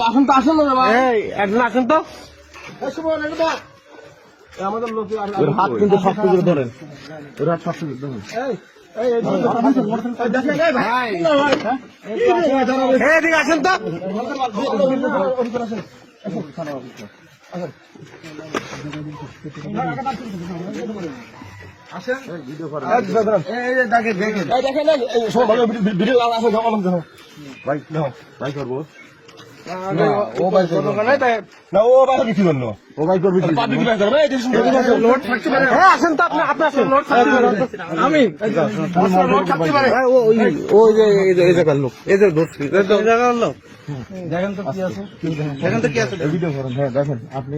আসুন তো আসুন না একজন আসুন তো আমাদের লোক হাত কিন্তু শক্ত করে ধরেন ওর হাত শক্ত করে ধরেন আসেন তো ভাই করব ও ভাই করবি আমি ওই যে এই জায়গার লোক এই জায়গার লোক দেখেন তো কি আছে। দেখেন তো কি আছে। ভিডিও করেন হ্যাঁ দেখেন আপনি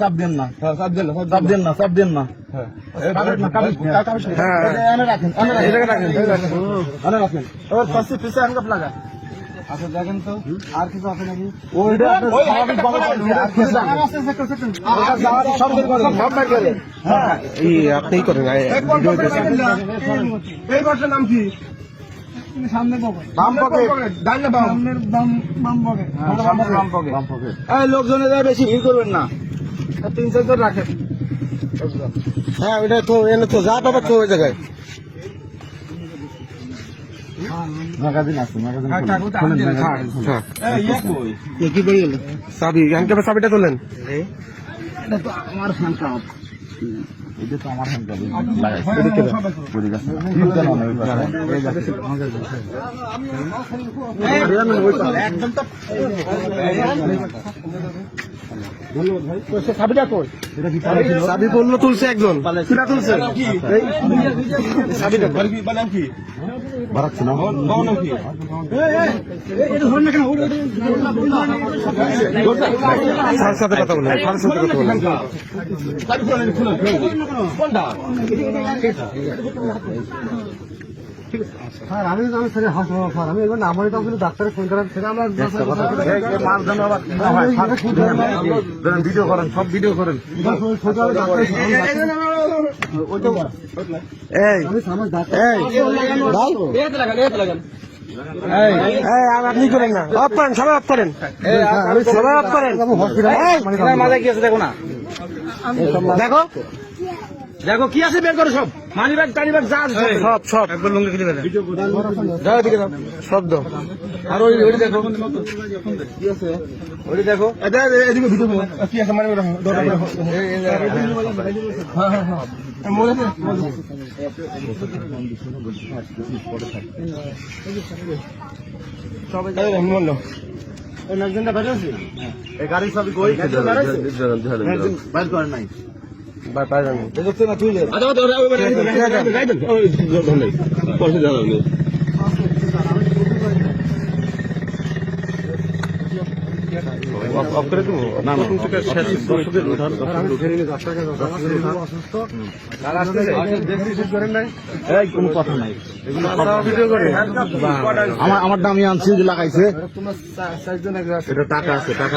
চাপ দেন না। চাপ দেন চাপ দেন না চাপ দেন না। আচ্ছা দেখেন তো আর কিছু আছে নাকি? ওইটা করেন এই করেন এই বাম পকেট ডান না বাম। বাম পকেট বাম পকেট বাম পকেট এই লোকজনে বেশি ভিড় করবেন না। তিন চারজন রাখেন। হ্যাঁ ওটা তো এনে তো যা পাবে তো ওই জায়গায়। চাবি চাবিটা তোলেন। আমার এটা তো আমার হ্যান্ডকাপ লাগাইছে পড়ে চাবিটা কই চাবি পড়ল তুলছে একজন কিনা তুলছে বাড়াচ্ছে না সাথে কথা বলেন স্যারের সাথে কথা বলেন স্যার আমি আমি স্যার হাসপাতাল স্যার আমি এবার আমারই তো কিন্তু ডাক্তারের ফোন করার সেটা আমরা ভিডিও করেন সব ভিডিও করেন আপনি করেন না অফ করেন সবাই অফ করেন সবাই অফ করেন দেখো দেখো কি আছে বের করো সব? মানি ব্যাগ টানি ব্যাগ যা আছে সব সব একবার লঙ্গি খুলে বের যাও এদিকে যাও শব্দ আর ওই ওই দেখো। কি আছে? ওই দেখো। এটা এদিকে ভিডিও কি আছে? মানে হ্যাঁ হ্যাঁ হ্যাঁ। মনে সবাই মনে এই ম্যাগজিনটা বাইরে আছে এই কই বাইর করে নাই। দেখছ না তুই আচ্ছা ওটা ওই মানে গাই দেন ওই ধরে পয়সা দাও অফ করে দেবো? না কোনো কথা নাই। আমার আমার দামি আনছি যে লাগাইছে। এটা টাকা আছে টাকা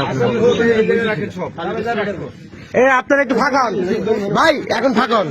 এ আপনার একটু ফাঁকা হন ভাই এখন ফাঁকা হন